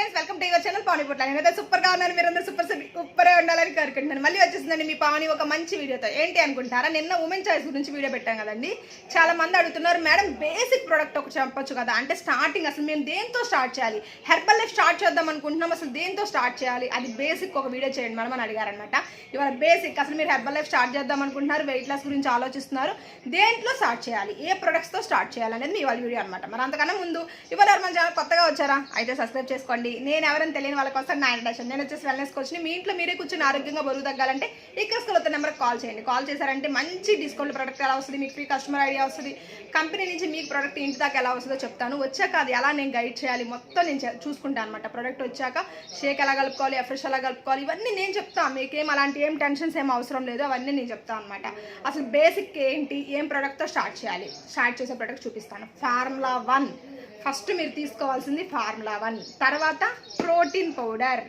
Friends welcome to your channel Pavani Putla. నేనైతే సూపర్గా ఉన్నాను. మీరందరూ సూపర్ సూపర్ ఉండాలని కోరుకుంటున్నాను. మళ్ళీ వచ్చేసిందండి మీ పావని ఒక మంచి వీడియోతో. ఏంటి అనుకుంటారా? నిన్న ఉమెన్ చాయిస్ గురించి వీడియో పెట్టాం కదండి. చాలా మంది అడుగుతున్నారు మేడం బేసిక్ ప్రోడక్ట్ ఒక చెప్పొచ్చు కదా? అంటే స్టార్టింగ్ అసలు మేము దేంతో స్టార్ట్ చేయాలి? హెర్బల్ లైఫ్ స్టార్ట్ చేద్దాం అనుకుంటున్నాం అసలు దేంతో స్టార్ట్ చేయాలి? అది బేసిక్ ఒక వీడియో చేయండి మేడం అని అడిగారనమాట ఇవాళ బేసిక్ అసలు మీరు హెర్బల్ లైఫ్ స్టార్ట్ చేద్దాం అనుకుంటున్నారు వెయిట్ లాస్ గురించి ఆలోచిస్తున్నారు. దేంట్లో స్టార్ట్ చేయాలి? ఏ ప్రొడక్ట్స్తో స్టార్ట్ చేయాలి అనేది మీ వాళ్ళ వీడియో అనమాట మరి అంతకన్నా ముందు ఇవాళ ఎవరు మన ఛానల్ కొత్తగా వచ్చారా? అయితే సబ్స్క్రైబ్ చేసుకోండి. నేను ఎవరైనా తెలియని వాళ్ళ కోసం నా ఇంట్రెస్ట్ నేను వచ్చేసి వెల్నెస్ కోచ్ని మీ ఇంట్లో మీరే కూర్చొని ఆరోగ్యంగా బరువు తగ్గాలంటే ఇక్కడ స్కూల్ నెంబర్కి కాల్ చేయండి. కాల్ చేశారంటే మంచి డిస్కౌంట్ ప్రొడక్ట్ ఎలా వస్తుంది? మీకు ఫ్రీ కస్టమర్ ఐడియా వస్తుంది? కంపెనీ నుంచి మీకు ప్రోడక్ట్ ఇంటి దాకా ఎలా వస్తుందో చెప్తాను. వచ్చాక అది ఎలా నేను గైడ్ చేయాలి? మొత్తం నేను చే- చూసుకుంటాను అనమాట ప్రోడక్ట్ వచ్చాక షేక్ ఎలా కలుపుకోవాలి? ఎఫ్రెష్ ఎలా కలుపుకోవాలి? ఇవన్నీ నేను చెప్తాను మీకేం అలాంటి ఏం టెన్షన్స్ ఏం అవసరం లేదు. అవన్నీ నేను చెప్తాను అనమాట అసలు బేసిక్ ఏంటి? ఏం ప్రోడక్ట్తో స్టార్ట్ చేయాలి? స్టార్ట్ చేసే ప్రోడక్ట్ చూపిస్తాను. ఫార్ములా వన్ ఫస్ట్ మీరు తీసుకోవాల్సింది ఫార్ములా వన్. తర్వాత ప్రోటీన్ పౌడర్.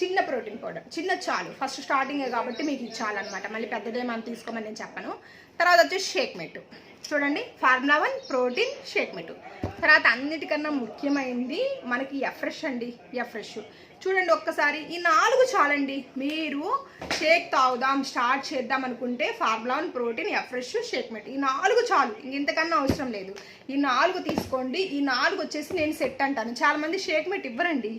చిన్న ప్రోటీన్ పౌడర్. చిన్న చాలు. ఫస్ట్ స్టార్టింగే కాబట్టి మీకు ఇచ్చాలన్నమాట చాలు అనమాట మళ్ళీ పెద్దదే మనం తీసుకోమని నేను చెప్పను. తర్వాత వచ్చేసి షేక్ మెట్టు. చూడండి ఫార్ములా వన్ ప్రోటీన్ షేక్ మెట్టు. తర్వాత అన్నిటికన్నా ముఖ్యమైనది మనకి ఎఫ్రెష్ అండి ఎఫ్రెష్ చూడండి ఒక్కసారి ఈ నాలుగు చాలండి. మీరు షేక్ తాగుదాం స్టార్ట్ చేద్దాం అనుకుంటే formula one protein afresh shake mate. ఈ నాలుగు చాలు ఇంతకన్నా అవసరం లేదు. ఈ నాలుగు తీసుకోండి ఈ నాలుగు వచ్చేసి నేను సెట్ అంటాను. చాలామంది షేక్ మెట్ ఇవ్వరండి.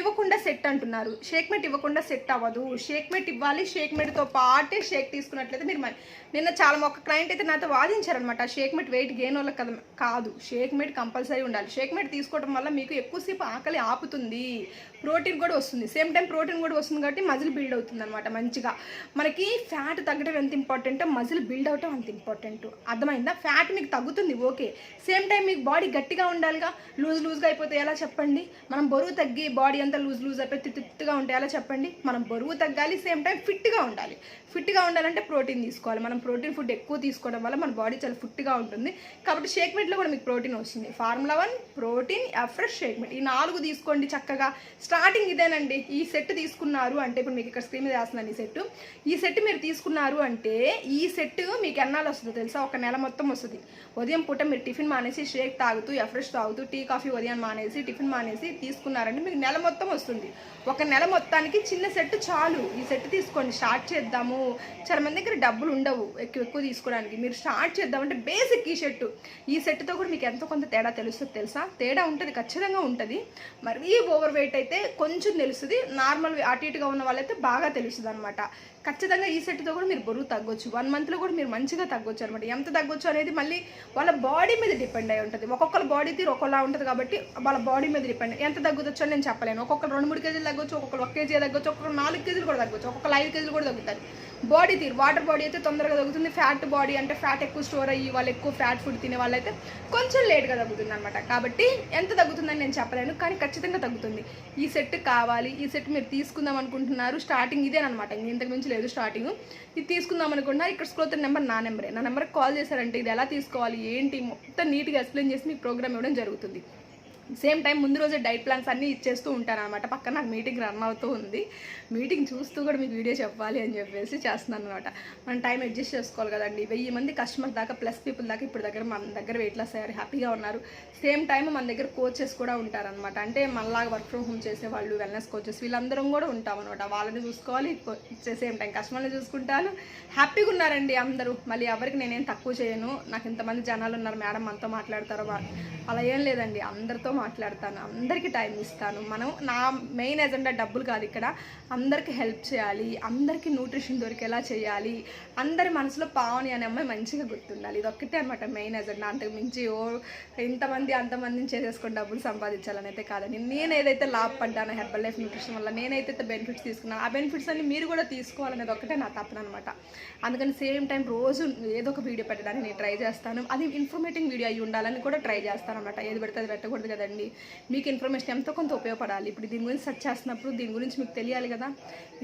ఇవ్వకుండా సెట్ అంటున్నారు. షేక్ మెట్ ఇవ్వకుండా సెట్ అవ్వదు. షేక్ మెట్ ఇవ్వాలి షేక్ మెట్తో పాటే షేక్ తీసుకున్నట్లయితే మీరు నిన్న చాలా ఒక క్లయింట్ అయితే నాతో వాదించారనమాట షేక్ మెట్ వెయిట్ గెయిన్ వాళ్ళకి కాదు షేక్ మెట్ కంపల్సరీ ఉండాలి. షేక్ మేట్ తీసుకోవడం వల్ల మీకు ఎక్కువసేపు ఆకలి ఆపుతుంది. ప్రోటీన్ కూడా వస్తుంది. సేమ్ టైం ప్రోటీన్ కూడా వస్తుంది కాబట్టి మజిల్ బిల్డ్ అవుతుంది అనమాట మంచిగా. మనకి ఫ్యాట్ తగ్గడం ఎంత ఇంపార్టెంట్ మజిల్ బిల్డ్ అవటం అంత ఇంపార్టెంట్. అర్థమైందా? ఫ్యాట్ మీకు తగ్గుతుంది. ఓకే. సేమ్ టైం మీకు బాడీ గట్టిగా ఉండాలిగా. లూజ్ లూజ్గా అయిపోతే ఎలా చెప్పండి? మనం బరువు తగ్గి బాడీ అంతా లూజ్ లూజ్ అయిపోయి తిత్తుగా ఉంటే ఎలా చెప్పండి? మనం బరువు తగ్గాలి సేమ్ టైం ఫిట్గా ఉండాలి. ఫిట్గా ఉండాలంటే ప్రోటీన్ తీసుకోవాలి. మనం ప్రోటీన్ ఫుడ్ ఎక్కువ తీసుకోవడం వల్ల మన బాడీ చాలా ఫిట్గా ఉంటుంది. కాబట్టి షేక్ మెట్లో కూడా మీకు ప్రోటీన్ వస్తుంది. ఫార్ములా వన్ ప్రోటీన్ ఫ్రెష్ షేక్మెంట్ ఈ నాలుగు తీసుకోండి చక్కగా. స్టార్టింగ్ ఇదేనండి. ఈ సెట్ తీసుకున్నారు అంటే ఇప్పుడు మీకు ఇక్కడ స్క్రీన్ మీద వేస్తున్నాను ఈ సెట్. ఈ సెట్ మీరు తీసుకున్నారు అంటే ఈ సెట్ మీకు ఎన్నాళ్ళు వస్తుందో తెలుసా? ఒక నెల మొత్తం వస్తుంది. ఉదయం పూట మీరు టిఫిన్ మానేసి షేక్ తాగుతూ ఎఫ్రెష్ తాగుతూ టీ కాఫీ ఉదయం మానేసి టిఫిన్ మానేసి తీసుకున్నారంటే మీకు నెల మొత్తం వస్తుంది. ఒక నెల మొత్తానికి చిన్న సెట్ చాలు. ఈ సెట్ తీసుకోండి. స్టార్ట్ చేద్దాము. చాలా మంది దగ్గర డబ్బులు ఉండవు ఎక్కువ ఎక్కువ తీసుకోవడానికి. మీరు స్టార్ట్ చేద్దామంటే బేసిక్ ఈ సెట్. ఈ సెట్తో కూడా మీకు ఎంతో కొంత తేడా తెలుసు. తెలుస్తుంది తెలుసా? తేడా ఉంటుంది ఖచ్చితంగా ఉంటుంది. మరీ ఓవర్ వెయిట్ అయితే కొంచెం తెలుస్తుంది. నార్మల్ అటు ఇటుగా ఉన్న వాళ్ళైతే బాగా తెలుస్తుంది అనమాట ఖచ్చితంగా ఈ సెట్తో కూడా మీరు బరువు తగ్గొచ్చు. వన్ మంత్లో కూడా మీరు మంచిగా తగ్గొచ్చు అనమాట ఎంత తగ్గొచ్చు అనేది మళ్ళీ వాళ్ళ బాడీ మీద డిపెండ్ అయి ఉంటుంది. ఒక్కొక్కరు బాడీ తీరు ఒక్కొక్కలా ఉంటుంది కాబట్టి వాళ్ళ బాడీ మీద డిపెండ్ ఎంత తగ్గొచ్చు అని నేను చెప్పలేను. ఒక్కొక్కరు రెండు మూడు కేజీలు తగ్గొచ్చు ఒక్కొక్కరు ఒక కేజీ తగ్గొచ్చు ఒక్కొక్కరు నాలుగు కేజీలు కూడా తగ్గొచ్చు ఒక్కొక్కరు ఐదు కేజీలు కూడా తగ్గుతారు. బాడీ తీరు వాటర్ బాడీ అయితే తొందరగా తగ్గుతుంది. ఫ్యాట్ బాడీ అంటే ఫ్యాట్ ఎక్కువ స్టోర్ అయ్యి వాళ్ళు ఎక్కువ ఫ్యాట్ ఫుడ్ తినే వాళ్ళైతే కొంచెం లేట్గా తగ్గుతుంది అనమాట కాబట్టి ఎంత తగ్గుతుందని నేను చెప్పలేను కానీ ఖచ్చితంగా తగ్గుతుంది. ఈ సెట్ కావాలి ఈ సెట్ మీరు తీసుకుందాం అనుకుంటున్నారు స్టార్టింగ్ ఇదేనమాట ఇంతకు మించి లేదు స్టార్టింగ్. ఇది తీసుకుందాం అనుకుంటున్నా ఇక్కడ స్క్రోత్ నెంబర్ నా నెంబరే. నా నెంబర్కి కాల్ చేశారంటే ఇది ఎలా తీసుకోవాలి ఏంటి మొత్తం నీట్గా ఎక్స్ప్లెయిన్ చేసి మీకు ప్రోగ్రామ్ ఇవ్వడం జరుగుతుంది. సేమ్ టైం ముందు రోజే డైట్ ప్లాన్స్ అన్నీ ఇచ్చేస్తూ ఉంటాను అనమాట పక్కన నాకు మీటింగ్ రన్ అవుతూ ఉంది. మీటింగ్ చూస్తూ కూడా మీకు వీడియో చెప్పాలి అని చెప్పేసి చేస్తున్నాను అనమాట మనం టైం అడ్జస్ట్ చేసుకోవాలి కదండి. వెయ్యి మంది కస్టమర్ దాకా ప్లస్ పీపుల్ దాకా ఇప్పుడు దగ్గర మన దగ్గర వెయిట్ లాస్ అయ్యారు హ్యాపీగా ఉన్నారు. సేమ్ టైం మన దగ్గర కోచెస్ కూడా ఉంటారనమాట అంటే మనలాగా వర్క్ ఫ్రమ్ హోమ్ చేసే వాళ్ళు వెల్నెస్ కోచెస్ వీళ్ళందరం కూడా ఉంటాం అనమాట వాళ్ళని చూసుకోవాలి సేమ్ టైం కస్టమర్ని చూసుకుంటాను హ్యాపీగా ఉన్నారండి అందరూ. మళ్ళీ ఎవరికి నేనేం తక్కువ చేయను. నాకు ఇంతమంది జనాలు ఉన్నారు మేడం మనతో మాట్లాడతారో అలా ఏం లేదండి. అందరితో మాట్లాడతాను. అందరికీ టైం ఇస్తాను. మనం నా మెయిన్ ఎజెండా డబ్బులు కాదు ఇక్కడ. అందరికీ హెల్ప్ చేయాలి. అందరికీ న్యూట్రిషన్ దొరికేలా చేయాలి. అందరి మనసులో పావని అనే అమ్మాయి మంచిగా గుర్తుండాలి. ఇది ఒక్కటే అనమాట మెయిన్ ఎజెండా అంతకు మించి ఓ ఇంతమంది అంతమందిని చేసేసుకొని డబ్బులు సంపాదించాలని అయితే కాదని నేను ఏదైతే లాభపడ్డానో హెర్బల్ లైఫ్ న్యూట్రిషన్ వల్ల నేనైతే బెనిఫిట్స్ తీసుకున్నాను ఆ బెనిఫిట్స్ అన్ని మీరు కూడా తీసుకోవాలనేది ఒకటే నా తప్పన అనమాట అందుకని సేమ్ టైం రోజు ఏదో ఒక వీడియో పెట్టడానికి నేను ట్రై చేస్తాను. అది ఇన్ఫర్మేటింగ్ వీడియో అయి ఉండాలని కూడా ట్రై చేస్తాను అనమాట ఏది పెడితే అది పెట్టకూడదు కదండి మీకు ఇన్ఫర్మేషన్ ఎంతో కొంత ఉపయోగపడాలి. ఇప్పుడు దీని గురించి సెర్చ్ చేస్తున్నప్పుడు దీని గురించి మీకు తెలియాలి కదా.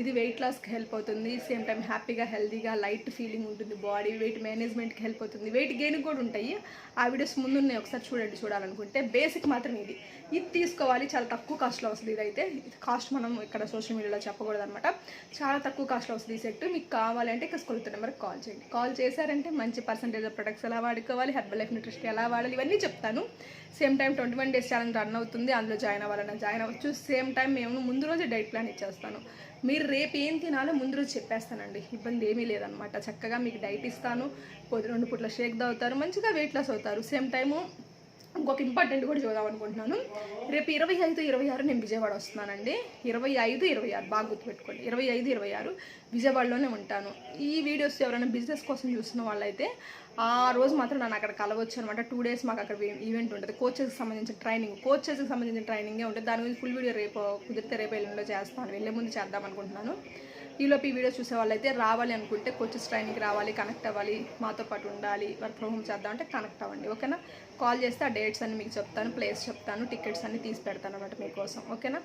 ఇది వెయిట్ లాస్కి హెల్ప్ అవుతుంది. సేమ్ టైం హ్యాపీగా హెల్తీగా లైట్ ఫీలింగ్ ఉంటుంది. బాడీ వెయిట్ మేనేజ్మెంట్కి హెల్ప్ అవుతుంది. వెయిట్ గెయిన్ కూడా ఉంటాయి. ఆ వీడియోస్ ముందున్నాయి. ఒకసారి చూడండి చూడాలనుకుంటే బేసిక్ మాత్రం ఇది. ఇది తీసుకోవాలి. చాలా తక్కువ కాస్ట్లో వస్తుంది ఇదైతే. కాస్ట్ మనం ఇక్కడ సోషల్ మీడియాలో చెప్పకూడదు అనమాట చాలా తక్కువ కాస్ట్లో వస్తుంది ఈ సెట్ మీకు కావాలంటే ఇక్కడ స్కూల్ నెంబర్కి కాల్ చేయండి. కాల్ చేశారంటే మంచి పర్సంటేజ్ ఆఫ్ ప్రొడక్ట్స్ ఎలా వాడుకోవాలి హెర్బల్ లైఫ్ న్యూట్రిషన్ ఎలా వాడాలి ఇవన్నీ చెప్తాను. Same time twenty one days challenge run అవుతుంది అందులో జాయిన్ అవ్వాలన్నా జాయిన్ అవ్వచ్చు. సేమ్ టైం మేము ముందు రోజే డైట్ ప్లాన్ ఇచ్చేస్తాను. మీరు రేపు ఏం తినాలో ముందు రోజు చెప్పేస్తానండి. ఇబ్బంది ఏమీ లేదనమాట చక్కగా మీకు డైట్ ఇస్తాను. పొద్దు రెండు పూట్ల షేక్ తాగుతారు మంచిగా వెయిట్ లాస్ అవుతారు. సేమ్ టైము ఇంకొక ఇంపార్టెంట్ కూడా చూద్దాం అనుకుంటున్నాను. రేపు ఇరవై ఐదు ఇరవై ఆరు నేను విజయవాడ వస్తున్నానండి. ఇరవై ఐదు ఇరవై ఆరు. బాగా గుర్తుపెట్టుకోండి. ఇరవై ఐదు ఇరవై ఆరు విజయవాడలోనే ఉంటాను. ఈ వీడియోస్ ఎవరైనా బిజినెస్ కోసం చూస్తున్న వాళ్ళైతే ఆ రోజు మాత్రం నన్ను అక్కడ కలవచ్చు అనమాట టూ డేస్ మాకు అక్కడ ఈవెంట్ ఉంటుంది. కోచెస్కి సంబంధించిన ట్రైనింగ్ కోచెస్కి సంబంధించిన ట్రైనింగే ఉంటుంది. దాని గురించి ఫుల్ వీడియో రేపు కుదిరితే రేపు ఎల్లుండిలో చేస్తాను. వెళ్ళే ముందు చేద్దాం అనుకుంటున్నాను. ఈలోపు ఈ వీడియో చూసే వాళ్ళైతే రావాలి అనుకుంటే కోచెస్ ట్రైనింగ్కి రావాలి కనెక్ట్ అవ్వాలి మాతో పాటు ఉండాలి వర్క్ ఫ్రమ్ హోమ్ చేద్దాం అంటే కనెక్ట్ అవ్వండి. ఓకేనా? కాల్ చేస్తే ఆ డేట్స్ అన్ని మీకు చెప్తాను ప్లేస్ చెప్తాను టికెట్స్ అన్ని తీసి పెడతాను అనమాట మీకోసం. ఓకేనా?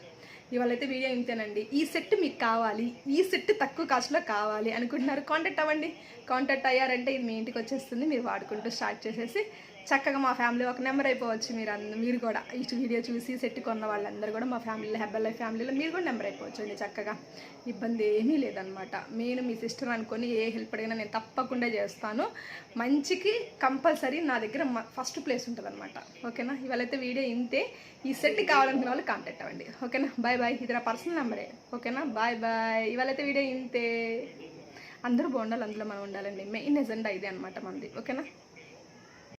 ఇవాళ అయితే వీడియో ఇంతేనండి. ఈ సెట్ మీకు కావాలి. ఈ సెట్ తక్కువ కాస్ట్లో కావాలి అనుకుంటున్నారు. కాంటాక్ట్ అవ్వండి. కాంటాక్ట్ అయ్యారంటే ఇది మీ ఇంటికి వచ్చేస్తుంది. మీరు వాడుకుంటూ స్టార్ట్ చేసేసి చక్కగా మా ఫ్యామిలీ ఒక నెంబర్ అయిపోవచ్చు మీరు అందరూ మీరు కూడా. ఈ వీడియో చూసి సెట్ కొన్న వాళ్ళందరూ కూడా మా ఫ్యామిలీలో హెబ్బల్ లైఫ్ ఫ్యామిలీలో మీరు కూడా నెంబర్ అయిపోవచ్చు అండి చక్కగా. ఇబ్బంది ఏమీ లేదనమాట నేను మీ సిస్టర్ అనుకొని ఏ హెల్ప్ అడిగినా నేను తప్పకుండా చేస్తాను. మంచికి కంపల్సరీ నా దగ్గర ఫస్ట్ ప్లేస్ ఉంటుంది అనమాట ఓకేనా ఇవాళైతే వీడియో ఇంతే. ఈ సెట్ కావాలనుకున్న వాళ్ళు కాంటాక్ట్ అవ్వండి. ఓకేనా? Bye bye. ఇది నా పర్సనల్ నెంబరే. ఓకేనా? Bye bye. ఇవాళైతే వీడియో ఇంతే. అందరూ బాగుండాలి అందులో మనం ఉండాలండి. మెయిన్ ఎజెండా ఇదే అనమాట మనది. ఓకేనా?